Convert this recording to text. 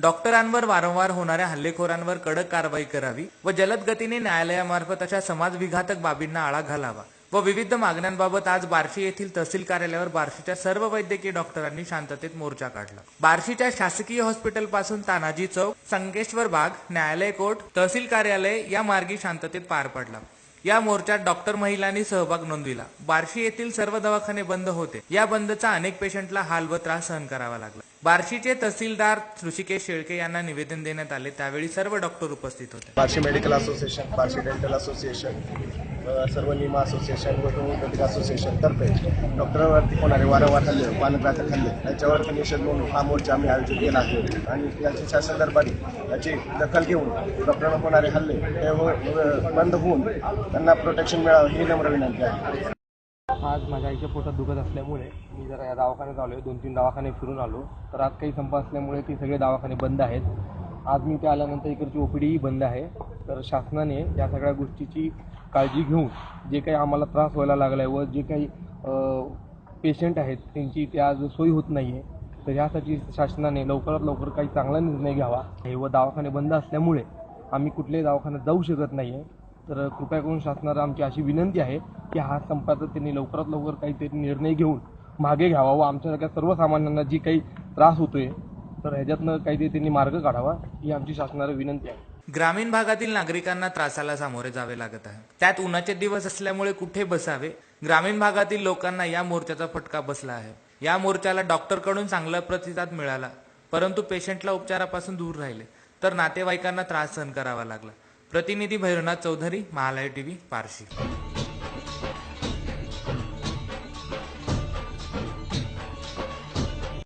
डॉक्टरांवर वारंवार होणाऱ्या हल्लेखोरांवर कडक कारवाई करावी व जलद गतीने न्यायालयामार्फत अशा समाजविघातक बाबींना आळा घालावा व विविध मागण्यांबाबत आज बार्शी येथील तहसील कार्यालयावर बार्शीच्या सर्व वैद्यकीय डॉक्टरांनी शांततेत मोर्चा काढला. बार्शीच्या शासकीय हॉस्पिटलपासून तानाजी चौक संकेश्वर बाग न्यायालय कोर्ट तहसील कार्यालय या मार्गी शांततेत पार पडला. या मोर्चात डॉक्टर महिलांनी सहभाग नोंदविला. बार्शी येथील सर्व दवाखाने बंद होते. या बंदचा अनेक पेशंटला हाल व त्रास सहन करावा लागला. बार्शीचे तहसीलदार ऋषिकेश शेळके यांना निवेदन देण्यात आले. त्यावेळी सर्व डॉक्टर उपस्थित होते. Barshi medical association Barshi dental association सर्व निमा असोसिएशन गोटोमोटिक असोसिएशन तर्फे डॉक्टरांवरती होणारे वारंवार हल्ले पानघातक हल्ले याच्यावरती निषेध म्हणून हा मोर्चा आम्ही आयोजित केला आहे. आणि याची शासन दरबारी याची दखल घेऊन डॉक्टरांना होणारे हल्ले हे हो, बंद होऊन त्यांना प्रोटेक्शन मिळावं ही नम्र विनंती आहे. आज माझ्या आईच्या पोटात दुखत असल्यामुळे मी जरा या दवाखान्यात आलो आहे दोन तीन दवाखाने फिरून आलो. तर आज काही संप असल्यामुळे ते सगळे दवाखाने बंद आहेत. आज मी ते आल्यानंतर इकडची ओपीडीही बंद आहे. तर शासनाने या सगळ्या गोष्टीची काळजी घेऊन जे काही आम्हाला त्रास व्हायला लागला आहे व जे काही पेशंट आहेत त्यांची ते आज सोय होत नाही आहे तर यासाठी शासनाने लवकरात लवकर काही चांगला निर्णय घ्यावा. हे व दवाखाने बंद असल्यामुळे आम्ही कुठल्याही दवाखान्यात जाऊ शकत नाही आहे तर कृपया करून शासनाला आमची अशी विनंती आहे की हा संपाचा त्यांनी लवकरात लवकर काहीतरी निर्णय घेऊन मागे घ्यावा व आमच्यासारख्या सर्वसामान्यांना जी काही त्रास होतोय तर ह्याच्यातनं काहीतरी त्यांनी मार्ग काढावा ही आमची शासनाला विनंती आहे. ग्रामीण भागातील नागरिकांना त्रासाला सामोरे जावे लागत आहे. त्यात उन्हाचे दिवस असल्यामुळे कुठे बसावे? ग्रामीण भागातील लोकांना या मोर्चाचा फटका बसला आहे. या मोर्चाला डॉक्टरकडून चांगला प्रतिसाद मिळाला परंतु पेशंटला उपचारापासून दूर राहिले तर नातेवाईकांना त्रास सहन करावा लागला. प्रतिनिधी भैरवनाथ चौधरी महालय टीव्ही पारशी.